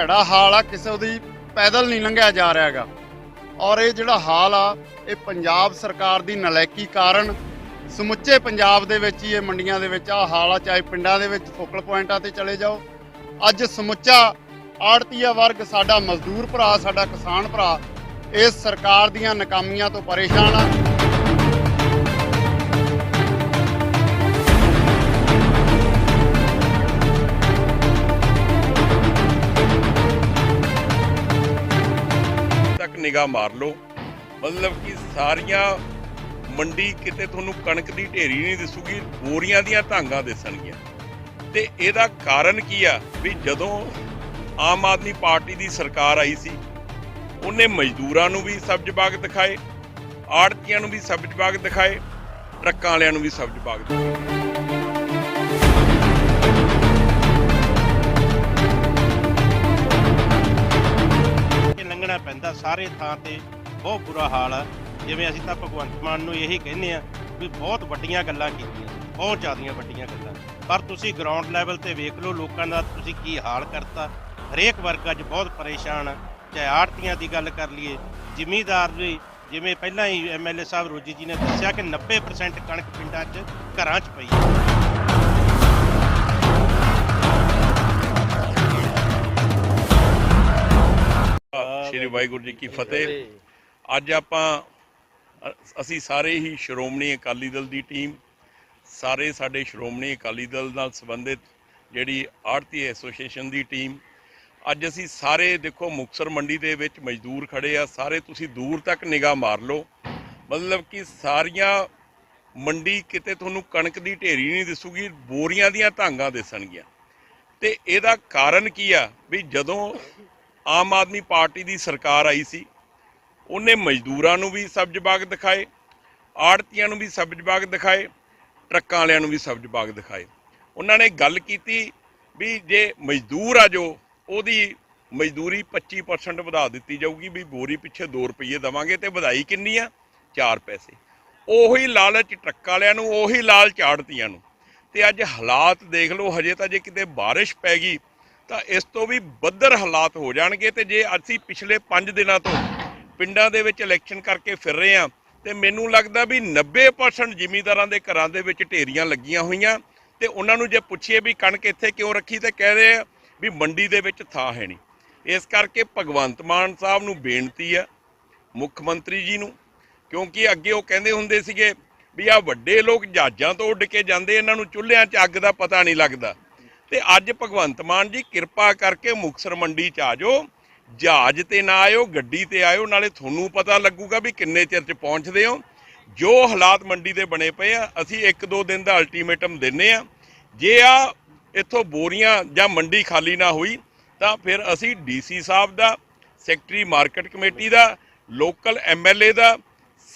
ਭੈੜਾ ਹਾਲ ਆ, ਕਿਸੇ ਦੀ ਪੈਦਲ ਨਹੀਂ ਲੰਘਿਆ ਜਾ ਰਿਹਾ ਹੈਗਾ। ਔਰ ਇਹ ਜਿਹੜਾ ਹਾਲ ਆ, ਇਹ ਪੰਜਾਬ ਸਰਕਾਰ ਦੀ ਨਲਾਇਕੀ ਕਾਰਨ ਸਮੁੱਚੇ ਪੰਜਾਬ ਦੇ ਵਿੱਚ ਹੀ, ਇਹ ਮੰਡੀਆਂ ਦੇ ਵਿੱਚ ਆ, ਹਾਲ ਆ, ਚਾਹੇ ਪਿੰਡਾਂ ਦੇ ਵਿੱਚ ਫੋਕਲ ਪੁਆਇੰਟਾਂ ਤੇ ਚਲੇ ਜਾਓ। ਅੱਜ ਸਮੁੱਚਾ ਆੜਤੀਆ ਵਰਗ ਸਾਡਾ ਮਜ਼ਦੂਰ ਭਰਾ, ਸਾਡਾ ਕਿਸਾਨ ਭਰਾ, ਇਸ ਸਰਕਾਰ ਦੀਆਂ ਨਾਕਾਮੀਆਂ ਤੋਂ ਪਰੇਸ਼ਾਨ ਆ। ਨਿਗਾਹ ਮਾਰ ਲਓ। ਮਤਲਬ ਕਿ ਸਾਰੀਆਂ ਮੰਡੀ ਕਿਤੇ ਤੁਹਾਨੂੰ ਕਣਕ ਦੀ ਢੇਰੀ ਨਹੀਂ ਦਿਸੂਗੀ, ਬੋਰੀਆਂ ਦੀਆਂ ਧਾਂਗਾ ਦਿਸਣਗੀਆਂ। ਤੇ ਇਹਦਾ ਕਾਰਨ ਕੀ ਆ? ਵੀ ਜਦੋਂ ਆਮ ਆਦਮੀ ਪਾਰਟੀ ਦੀ ਸਰਕਾਰ ਆਈ ਸੀ, ਉਹਨੇ ਮਜ਼ਦੂਰਾਂ ਨੂੰ ਵੀ ਸਬਜ਼ ਬਾਗ ਦਿਖਾਏ, ਆੜਤੀਆਂ ਨੂੰ ਵੀ ਸਬਜ਼ ਬਾਗ ਦਿਖਾਏ, ਟਰੱਕਾਂ ਵਾਲਿਆਂ ਨੂੰ ਵੀ ਸਬਜ਼ ਬਾਗ ਦਿਖਾਏ। ਸਾਰੇ ਥਾਂ ਤੇ ਬਹੁਤ ਬੁਰਾ ਹਾਲ ਆ। ਜਿਵੇਂ ਅਸੀਂ ਤਾਂ ਭਗਵੰਤ ਮਾਨ ਨੂੰ ਇਹੀ ਕਹਿੰਦੇ ਆ ਵੀ ਬਹੁਤ ਵੱਡੀਆਂ ਗੱਲਾਂ ਕੀਤੀਆਂ, ਬਹੁਤ ਜ਼ਿਆਦੀਆਂ ਵੱਡੀਆਂ ਗੱਲਾਂ। ਪਰ ਤੁਸੀਂ ਗਰਾਊਂਡ ਲੈਵਲ ਤੇ ਵੇਖ ਲਓ ਲੋਕਾਂ ਦਾ ਤੁਸੀਂ ਕੀ ਹਾਲ ਕਰਤਾ। ਹਰੇਕ ਵਰਗ ਅੱਜ ਬਹੁਤ ਪਰੇਸ਼ਾਨ ਆ। ਚਾਹੇ ਆੜਤੀਆਂ ਦੀ ਗੱਲ ਕਰ ਲਈਏ, ਜ਼ਿਮੀਦਾਰ ਵੀ ਜਿਵੇਂ ਪਹਿਲਾਂ ਹੀ ਐਮਐਲਏ ਸਾਹਿਬ ਰੋਜੀ ਜੀ ਨੇ ਦੱਸਿਆ ਕਿ 90% ਕਣਕ ਪਿੰਡਾਂ 'ਚ ਘਰਾਂ 'ਚ ਪਈ ਹੈ ਸ਼੍ਰੀ ਵਾਹਿਗੁਰੂ ਜੀ ਕੀ ਫਤਿਹ। ਅੱਜ ਆਪਾਂ ਅਸੀਂ ਸਾਰੇ ਹੀ ਸ਼੍ਰੋਮਣੀ ਅਕਾਲੀ ਦਲ ਦੀ ਟੀਮ ਸਾਰੇ ਸਾਡੇ ਸ਼੍ਰੋਮਣੀ ਅਕਾਲੀ ਦਲ ਨਾਲ ਸੰਬੰਧਿਤ ਜਿਹੜੀ ਆੜਤੀ ਐਸੋਸੀਏਸ਼ਨ ਦੀ ਟੀਮ ਅੱਜ ਅਸੀਂ ਸਾਰੇ ਦੇਖੋ ਮੁਕਸਰ ਮੰਡੀ ਦੇ ਵਿੱਚ ਮਜ਼ਦੂਰ ਖੜੇ ਆ ਸਾਰੇ ਤੁਸੀਂ ਦੂਰ ਤੱਕ ਨਿਗਾਹ ਮਾਰ ਲਓ। ਮਤਲਬ ਕਿ ਸਾਰੀਆਂ ਮੰਡੀ ਕਿਤੇ ਤੁਹਾਨੂੰ ਕਣਕ ਦੀ ਢੇਰੀ ਨਹੀਂ ਦਿਸੂਗੀ ਬੋਰੀਆਂ ਦੀਆਂ ਧਾਂਗਾ ਦਿਸਣਗੀਆਂ। ਤੇ ਇਹਦਾ ਕਾਰਨ ਕੀ ਆ? ਵੀ ਜਦੋਂ ਆਮ ਆਦਮੀ ਪਾਰਟੀ ਦੀ ਸਰਕਾਰ ਆਈ ਸੀ। ਉਹਨੇ ਮਜ਼ਦੂਰਾਂ ਨੂੰ ਵੀ ਸਬਜ਼ ਬਾਗ ਦਿਖਾਏ, ਆੜਤੀਆਂ ਨੂੰ ਵੀ ਸਬਜ਼ ਬਾਗ ਦਿਖਾਏ, ਟਰੱਕਾਂ ਵਾਲਿਆਂ ਨੂੰ ਵੀ ਸਬਜ਼ ਬਾਗ ਦਿਖਾਏ। ਉਹਨਾਂ ਨੇ ਗੱਲ ਕੀਤੀ ਵੀ ਜੇ ਮਜ਼ਦੂਰ ਆ ਜੋ, ਉਹਦੀ ਮਜ਼ਦੂਰੀ 25% ਵਧਾ ਦਿੱਤੀ ਜਾਊਗੀ, ਵੀ ਬੋਰੀ ਪਿੱਛੇ 2 ਰੁਪਏ ਦਵਾਂਗੇ ਤੇ ਵਧਾਈ ਕਿੰਨੀ ਆ? 4 ਪੈਸੇ। ਉਹੀ ਲਾਲਚ ਟਰੱਕਾਂ ਵਾਲਿਆਂ ਨੂੰ, ਉਹੀ ਲਾਲਚ ਆੜਤੀਆਂ ਨੂੰ। ਤੇ ਅੱਜ ਹਾਲਾਤ ਦੇਖ ਲਓ, ਹਜੇ ਤਾਂ ਜੇ ਕਿਤੇ ਬਾਰਿਸ਼ ਪੈ ਗਈ ਤਾਂ ਇਸ ਤੋਂ ਵੀ ਬੱਦਰ ਹਾਲਾਤ ਹੋ ਜਾਣਗੇ ਤੇ ਜੇ ਅਸੀਂ ਪਿਛਲੇ 5 ਦਿਨਾਂ ਤੋਂ ਪਿੰਡਾਂ ਦੇ ਵਿੱਚ ਇਲੈਕਸ਼ਨ ਕਰਕੇ ਫਿਰ ਰਹੇ ਹਾਂ, ਤੇ ਮੈਨੂੰ ਲੱਗਦਾ ਵੀ 90% ਜ਼ਿਮੀਂਦਾਰਾਂ ਦੇ ਘਰਾਂ ਦੇ ਵਿੱਚ ਢੇਰੀਆਂ ਲੱਗੀਆਂ ਹੋਈਆਂ ਤੇ ਉਹਨਾਂ ਨੂੰ ਜੇ ਪੁੱਛੀਏ ਵੀ ਕਣਕ ਇੱਥੇ ਕਿਉਂ ਰੱਖੀ, ਤੇ ਕਹਿ ਰਹੇ ਆ ਵੀ ਮੰਡੀ ਦੇ ਵਿੱਚ ਥਾਂ ਹੈ ਨਹੀਂ। ਇਸ ਕਰਕੇ ਭਗਵੰਤ ਮਾਨ ਸਾਹਿਬ ਨੂੰ ਬੇਨਤੀ ਆ, ਮੁੱਖ ਮੰਤਰੀ ਜੀ ਨੂੰ, ਕਿਉਂਕਿ ਅੱਗੇ ਉਹ ਕਹਿੰਦੇ ਹੁੰਦੇ ਸੀਗੇ ਵੀ ਆ ਵੱਡੇ ਲੋਕ ਜਹਾਜ਼ਾਂ ਤੋਂ ਉੱਡ ਕੇ ਜਾਂਦੇ, ਇਹਨਾਂ ਨੂੰ ਚੁੱਲ੍ਹਿਆਂ 'ਚ ਅੱਗ ਦਾ ਪਤਾ ਨਹੀਂ ਲੱਗਦਾ। ਤੇ ਅੱਜ ਭਗਵੰਤ ਮਾਨ ਜੀ ਕਿਰਪਾ ਕਰਕੇ ਮੁਕਸਰ ਮੰਡੀ 'ਚ ਆ ਜਾਓ, ਜਹਾਜ਼ ਤੇ ਨਾ ਆਇਓ, ਗੱਡੀ ਤੇ ਆਇਓ, ਨਾਲੇ ਤੁਹਾਨੂੰ ਪਤਾ ਲੱਗੂਗਾ ਵੀ ਕਿੰਨੇ ਚਿਰ 'ਚ ਪਹੁੰਚਦੇ ਹੋ। ਜੋ ਹਾਲਾਤ ਮੰਡੀ ਦੇ ਬਣੇ ਪਏ ਆ, ਅਸੀਂ ਇੱਕ ਦੋ ਦਿਨ ਦਾ ਅਲਟੀਮੇਟਮ ਦਿੰਨੇ ਆ। ਜੇ ਆ ਇੱਥੋਂ ਬੋਰੀਆਂ ਜਾਂ ਮੰਡੀ ਖਾਲੀ ਨਾ ਹੋਈ, ਤਾਂ ਫਿਰ ਅਸੀਂ ਡੀਸੀ ਸਾਹਿਬ ਦਾ, ਸੈਕਟਰੀ ਮਾਰਕੀਟ ਕਮੇਟੀ ਦਾ, ਲੋਕਲ ਐਮਐਲਏ ਦਾ,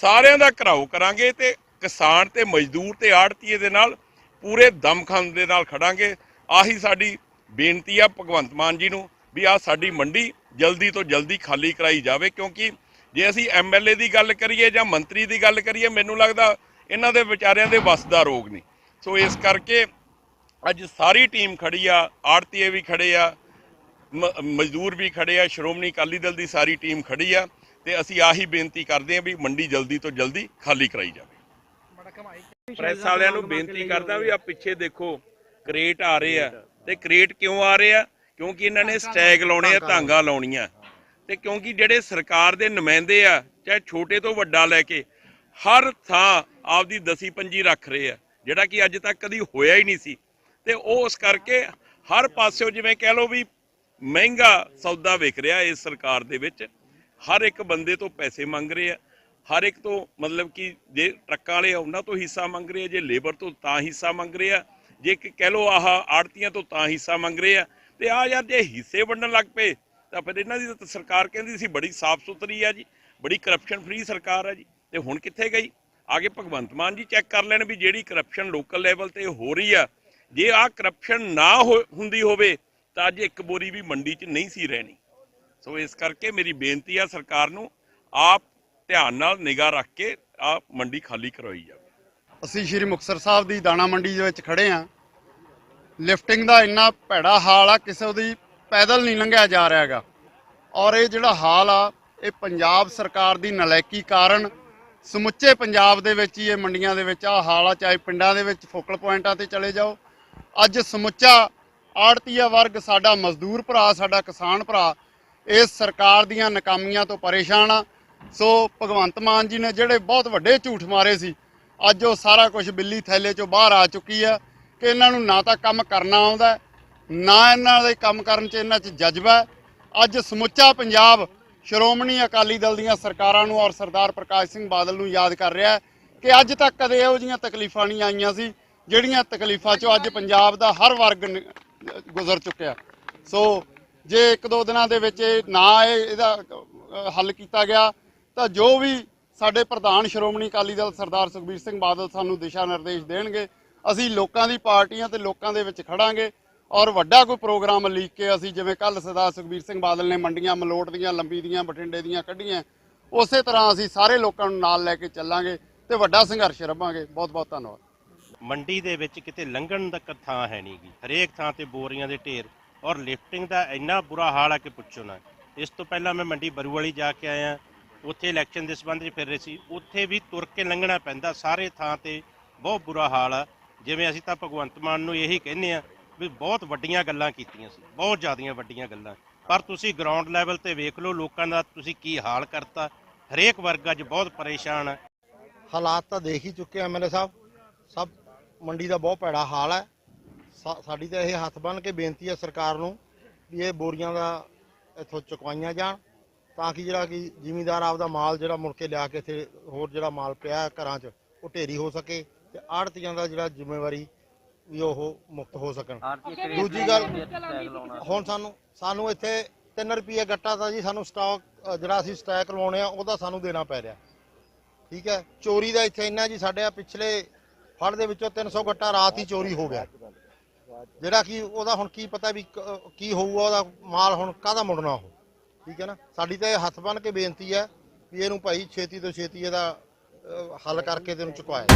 ਸਾਰਿਆਂ ਦਾ ਘਰਾਓ ਕਰਾਂਗੇ ਤੇ ਕਿਸਾਨ ਤੇ ਮਜ਼ਦੂਰ ਤੇ ਆੜਤੀਏ ਦੇ ਨਾਲ ਪੂਰੇ ਦਮਖੰਦ ਦੇ ਨਾਲ ਖੜਾਂਗੇ। ਆਹੀ ਸਾਡੀ ਬੇਨਤੀ ਆ ਭਗਵੰਤ ਮਾਨ ਜੀ ਨੂੰ ਵੀ ਆ ਸਾਡੀ ਮੰਡੀ ਜਲਦੀ ਤੋਂ ਜਲਦੀ ਖਾਲੀ ਕਰਾਈ ਜਾਵੇ ਕਿਉਂਕਿ ਜੇ ਅਸੀਂ ਐਮਐਲਏ ਦੀ ਗੱਲ ਕਰੀਏ ਜਾਂ ਮੰਤਰੀ ਦੀ ਗੱਲ ਕਰੀਏ ਮੈਨੂੰ ਲੱਗਦਾ ਇਹਨਾਂ ਦੇ ਵਿਚਾਰਿਆਂ ਦੇ ਵੱਸ ਦਾ ਰੋਗ ਨਹੀਂ। ਸੋ ਇਸ ਕਰਕੇ ਅੱਜ ਸਾਰੀ ਟੀਮ ਖੜੀ ਆ ਆੜਤੀਏ ਵੀ ਖੜੇ ਆ ਮ- ਮਜ਼ਦੂਰ ਵੀ ਖੜੇ ਆ ਸ਼੍ਰੋਮਣੀ ਅਕਾਲੀ ਦਲ ਦੀ ਸਾਰੀ ਟੀਮ ਖੜੀ ਆ ਤੇ ਅਸੀਂ ਆਹੀ ਬੇਨਤੀ ਕਰਦੇ ਆ ਵੀ ਮੰਡੀ ਜਲਦੀ ਤੋਂ ਜਲਦੀ ਖਾਲੀ ਕਰਾਈ ਜਾਵੇ। ਪ੍ਰੈਸ ਵਾਲਿਆਂ ਨੂੰ ਬੇਨਤੀ ਕਰਦਾ ਵੀ ਆ ਪਿੱਛੇ ਦੇਖੋ ਕ੍ਰੇਟ ਆ ਰਹੇ ਆ। ਤੇ ਕ੍ਰੇਟ ਕਿਉਂ ਆ ਰਹੇ ਆ? ਕਿਉਂਕਿ ਇਹਨਾਂ ਨੇ ਸਟੈਗ ਲਾਉਣੇ ਆ ਧਾਂਗਾ ਲਾਉਣੀਆਂ। ਤੇ ਕਿਉਂਕਿ ਜਿਹੜੇ ਸਰਕਾਰ ਦੇ ਨੁਮਾਇੰਦੇ ਆ ਚਾਹੇ ਛੋਟੇ ਤੋਂ ਵੱਡਾ ਲੈ ਕੇ ਹਰ ਥਾਂ ਆਪਦੀ ਦਸੀ ਪੰਜੀ ਰੱਖ ਰਹੇ ਆ। ਜਿਹੜਾ ਕਿ ਅੱਜ ਤੱਕ ਕਦੀ ਹੋਇਆ ਹੀ ਨਹੀਂ ਸੀ। ਤੇ ਉਹ ਉਸ ਕਰਕੇ ਹਰ ਪਾਸਿਓਂ ਜਿਵੇਂ ਕਹਿ ਲਓ ਵੀ ਮਹਿੰਗਾ ਸੌਦਾ ਵਿਕ ਰਿਹਾ ਇਸ ਸਰਕਾਰ ਦੇ ਵਿੱਚ ਹਰ ਇੱਕ ਬੰਦੇ ਤੋਂ ਪੈਸੇ ਮੰਗ ਰਹੇ ਆ। ਹਰ ਇੱਕ ਤੋਂ ਮਤਲਬ ਕਿ ਜੇ ਟਰੱਕਾਂ ਵਾਲੇ ਆ ਉਹਨਾਂ ਤੋਂ ਹਿੱਸਾ ਮੰਗ ਰਹੇ ਆ ਜੇ ਲੇਬਰ ਤੋਂ ਤਾਂ ਹਿੱਸਾ ਮੰਗ ਰਹੇ ਆ। ਜੇ ਕਿ ਕਹਿ ਲਓ ਆਹ ਆੜਤੀਆਂ ਤੋਂ ਤਾਂ ਹਿੱਸਾ ਮੰਗ ਰਹੇ ਆ, ਤੇ ਆ ਯਾਰ ਜੇ ਹਿੱਸੇ ਵੰਡਣ ਲੱਗ ਪਏ, ਤਾਂ ਫਿਰ ਇਹਨਾਂ ਦੀ ਤਾਂ ਸਰਕਾਰ ਕਹਿੰਦੀ ਸੀ ਬੜੀ ਸਾਫ਼ ਸੁਥਰੀ ਆ ਜੀ, ਬੜੀ ਕਰਪਸ਼ਨ ਫ੍ਰੀ ਸਰਕਾਰ ਆ ਜੀ, ਤੇ ਹੁਣ ਕਿੱਥੇ ਗਈ? ਆਗੇ ਭਗਵੰਤ ਮਾਨ ਜੀ ਚੈੱਕ ਕਰ ਲੈਣ ਵੀ ਜਿਹੜੀ ਕਰਪਸ਼ਨ ਲੋਕਲ ਲੈਵਲ ਤੇ ਹੋ ਰਹੀ ਆ, ਜੇ ਆ ਕਰਪਸ਼ਨ ਨਾ ਹੋ- ਹੁੰਦੀ ਹੋਵੇ, ਤਾਂ ਅੱਜ ਇੱਕ ਬੋਰੀ ਵੀ ਮੰਡੀ 'ਚ ਨਹੀਂ ਸੀ ਰਹਿਣੀ। ਸੋ ਇਸ ਕਰਕੇ ਮੇਰੀ ਬੇਨਤੀ ਆ ਸਰਕਾਰ ਨੂੰ, ਆਪ ਧਿਆਨ ਨਾਲ ਨਿਗਾਹ ਰੱਖ ਕੇ ਆ ਮੰਡੀ ਖਾਲੀ ਕਰਵਾਈ ਜਾਵੇ। ਅਸੀਂ ਸ਼੍ਰੀ ਮੁਕਤਸਰ ਸਾਹਿਬ ਦੀ ਦਾਣਾ ਮੰਡੀ ਦੇ ਵਿੱਚ ਖੜੇ ਆ ਲਿਫਟਿੰਗ ਦਾ ਇੰਨਾ ਭੈੜਾ ਹਾਲ ਆ, ਕਿਸੇ ਉਹਦੀ ਪੈਦਲ ਨਹੀਂ ਲੰਘਿਆ ਜਾ ਰਿਹਾ ਹੈਗਾ। ਔਰ ਇਹ ਜਿਹੜਾ ਹਾਲ ਆ, ਇਹ ਪੰਜਾਬ ਸਰਕਾਰ ਦੀ ਨਲਾਇਕੀ ਕਾਰਨ ਸਮੁੱਚੇ ਪੰਜਾਬ ਦੇ ਵਿੱਚ ਹੀ ਇਹ ਮੰਡੀਆਂ ਦੇ ਵਿੱਚ ਆ ਹਾਲ ਆ, ਚਾਹੇ ਪਿੰਡਾਂ ਦੇ ਵਿੱਚ ਫੋਕਲ ਪੁਆਇੰਟਾਂ ਤੇ ਚਲੇ ਜਾਓ। ਅੱਜ ਸਮੁੱਚਾ ਆੜਤੀਆ ਵਰਗ ਸਾਡਾ ਮਜ਼ਦੂਰ ਭਰਾ, ਸਾਡਾ ਕਿਸਾਨ ਭਰਾ, ਇਸ ਸਰਕਾਰ ਦੀਆਂ ਨਾਕਾਮੀਆਂ ਤੋਂ ਪਰੇਸ਼ਾਨ ਆ। ਸੋ ਭਗਵੰਤ ਮਾਨ ਜੀ ਨੇ ਜਿਹੜੇ ਬਹੁਤ ਵੱਡੇ ਝੂਠ ਮਾਰੇ ਸੀ ਅੱਜ ਉਹ ਸਾਰਾ ਕੁਝ ਬਿੱਲੀ ਥੈਲੇ ਚੋਂ ਬਾਹਰ ਆ ਚੁੱਕੀ ਹੈ ਕਿ ਇਹਨਾਂ ਨੂੰ ਨਾ ਤਾਂ ਕੰਮ ਕਰਨਾ ਆਉਂਦਾ ਨਾ ਇਹਨਾਂ ਦੇ ਕੰਮ ਕਰਨ 'ਚ ਇਹਨਾਂ 'ਚ ਜਜ਼ਬਾ ਅੱਜ ਸਮੁੱਚਾ ਪੰਜਾਬ ਸ਼੍ਰੋਮਣੀ ਅਕਾਲੀ ਦਲ ਦੀਆਂ ਸਰਕਾਰਾਂ ਨੂੰ ਔਰ ਸਰਦਾਰ ਪ੍ਰਕਾਸ਼ ਸਿੰਘ ਬਾਦਲ ਨੂੰ ਯਾਦ ਕਰ ਰਿਹਾ ਕਿ ਅੱਜ ਤੱਕ ਕਦੇ ਇਹੋ ਜਿਹੀਆਂ ਤਕਲੀਫਾਂ ਨਹੀਂ ਆਈਆਂ ਸੀ, ਜਿਹੜੀਆਂ ਤਕਲੀਫਾਂ 'ਚੋਂ ਅੱਜ ਪੰਜਾਬ ਦਾ ਹਰ ਵਰਗ ਗੁਜ਼ਰ ਚੁੱਕਿਆ। ਸੋ ਜੇ ਇੱਕ ਦੋ ਦਿਨਾਂ ਦੇ ਵਿੱਚ ਇਹ ਨਾ ਇਹ ਇਹਦਾ ਹੱਲ ਕੀਤਾ ਗਿਆ, ਤਾਂ ਜੋ ਵੀ ਸਾਡੇ ਪ੍ਰਧਾਨ ਸ਼੍ਰੋਮਣੀ ਅਕਾਲੀ ਦਲ ਸਰਦਾਰ ਸੁਖਬੀਰ ਸਿੰਘ ਬਾਦਲ ਸਾਨੂੰ ਦਿਸ਼ਾ ਨਿਰਦੇਸ਼ ਦੇਣਗੇ। ਅਸੀਂ ਲੋਕਾਂ ਦੀ ਪਾਰਟੀਆਂ ਤੇ ਲੋਕਾਂ ਦੇ ਵਿੱਚ ਖੜਾਂਗੇ ਔਰ ਵੱਡਾ ਕੋਈ ਪ੍ਰੋਗਰਾਮ ਲੀਕ ਕੇ ਅਸੀਂ ਜਿਵੇਂ ਕੱਲ ਸਰਦਾਰ ਸੁਖਬੀਰ ਸਿੰਘ ਬਾਦਲ ਨੇ ਮੰਡੀਆਂ ਮਲੋਟ ਦੀਆਂ, ਲੰਬੀ ਦੀਆਂ, ਬਠਿੰਡੇ ਦੀਆਂ ਕੱਢੀਆਂ, ਉਸੇ ਤਰ੍ਹਾਂ ਅਸੀਂ ਸਾਰੇ ਲੋਕਾਂ ਨੂੰ ਨਾਲ ਲੈ ਕੇ ਚੱਲਾਂਗੇ ਤੇ ਵੱਡਾ ਸੰਘਰਸ਼ ਰੱਬਾਂਗੇ। ਬਹੁਤ ਬਹੁਤ ਧੰਨਵਾਦ। ਮੰਡੀ ਦੇ ਵਿੱਚ ਕਿਤੇ ਲੰਘਣ ਤੱਕ ਥਾਂ ਹੈ ਨਹੀਂਗੀ ਹਰੇਕ ਥਾਂ ਤੇ ਬੋਰੀਆਂ ਦੇ ਢੇਰ ਔਰ ਲਿਫਟਿੰਗ ਦਾ ਇੰਨਾ ਬੁਰਾ ਹਾਲ ਆ ਕਿ ਪੁੱਛੋ ਨਾ। ਇਸ ਤੋਂ ਪਹਿਲਾਂ ਮੈਂ ਮੰਡੀ ਬਰੂਵਾਲੀ ਜਾ ਕੇ ਆਇਆ। ਉੱਥੇ ਇਲੈਕਸ਼ਨ ਦੇ ਸੰਬੰਧ 'ਚ ਫਿਰ ਰਹੇ ਸੀ। ਉੱਥੇ ਵੀ ਤੁਰ ਕੇ ਲੰਘਣਾ ਪੈਂਦਾ, ਸਾਰੇ ਥਾਂ ਤੇ ਬਹੁਤ ਬੁਰਾ ਹਾਲ ਆ। ਜਿਵੇਂ ਅਸੀਂ ਤਾਂ ਭਗਵੰਤ ਮਾਨ ਨੂੰ ਇਹੀ ਕਹਿੰਦੇ ਆ ਵੀ ਬਹੁਤ ਵੱਡੀਆਂ ਗੱਲਾਂ ਕੀਤੀਆਂ ਸੀ, ਬਹੁਤ ਜ਼ਿਆਦੀਆਂ ਵੱਡੀਆਂ ਗੱਲਾਂ। ਪਰ ਤੁਸੀਂ ਗਰਾਊਂਡ ਲੈਵਲ ਤੇ ਵੇਖ ਲਓ ਲੋਕਾਂ ਦਾ ਤੁਸੀਂ ਕੀ ਹਾਲ ਕਰਤਾ। ਹਰੇਕ ਵਰਗ ਅੱਜ ਬਹੁਤ ਪਰੇਸ਼ਾਨ ਹੈ ਹਾਲਾਤ ਤਾਂ ਦੇਖ ਹੀ ਚੁੱਕੇ ਆ ਐਮਐਲਏ ਸਾਹਿਬ। ਸਭ ਮੰਡੀ ਦਾ ਬਹੁਤ ਭੈੜਾ ਹਾਲ ਹੈ ਸਾਡੀ ਤਾਂ ਇਹ ਹੱਥ ਬੰਨ ਕੇ ਬੇਨਤੀ ਹੈ ਸਰਕਾਰ ਨੂੰ ਵੀ ਇਹ ਬੋਰੀਆਂ ਦਾ ਇੱਥੋਂ ਚੁਕਵਾਈਆਂ ਜਾਣ। ਤਾਂ ਕਿ ਜਿਹੜਾ ਕਿ ਜ਼ਿਮੀਂਦਾਰ ਆਪਦਾ ਮਾਲ ਜਿਹੜਾ ਮੁੜ ਕੇ ਲਿਆ ਕੇ ਇੱਥੇ ਹੋਰ ਜਿਹੜਾ ਮਾਲ ਪਿਆ ਘਰਾਂ 'ਚ ਉਹ ਢੇਰੀ ਹੋ ਸਕੇ ਤੇ ਆੜਤੀਆਂ ਦਾ ਜਿਹੜਾ ਜ਼ਿੰਮੇਵਾਰੀ ਵੀ ਉਹ ਮੁਕਤ ਹੋ ਸਕਣ। ਦੂਜੀ ਗੱਲ ਹੁਣ ਸਾਨੂੰ ਸਾਨੂੰ ਇੱਥੇ 3 ਰੁਪਏ ਗੱਟਾ ਤਾਂ ਜੀ ਸਾਨੂੰ ਸਟਾਕ ਜਿਹੜਾ ਅਸੀਂ ਸਟੈਕ ਲਵਾਉਣੇ ਆ ਉਹਦਾ ਸਾਨੂੰ ਦੇਣਾ ਪੈ ਰਿਹਾ। ਠੀਕ ਹੈ? ਚੋਰੀ ਦਾ ਇੱਥੇ ਇੰਨਾ ਜੀ ਸਾਡੇ ਆ ਪਿਛਲੇ ਫੜ ਦੇ ਵਿੱਚੋਂ 300 ਗੱਟਾ ਰਾਤ ਹੀ ਚੋਰੀ ਹੋ ਗਿਆ। ਜਿਹੜਾ ਕਿ ਉਹਦਾ ਹੁਣ ਕੀ ਪਤਾ ਵੀ ਕ- ਕੀ ਹੋਊਗਾ ਉਹਦਾ ਮਾਲ ਹੁਣ ਕਾਹਦਾ ਮੁੜਨਾ ਉਹ? ਠੀਕ ਹੈ ਨਾ? ਸਾਡੀ ਤਾਂ ਇਹ ਹੱਥ ਬੰਨ ਕੇ ਬੇਨਤੀ ਹੈ ਵੀ ਇਹਨੂੰ ਭਾਈ ਛੇਤੀ ਤੋਂ ਛੇਤੀ ਇਹਦਾ ਅ, ਹੱਲ ਕਰਕੇ ਤੇ ਇਹਨੂੰ ਚੁਕਵਾਇਆ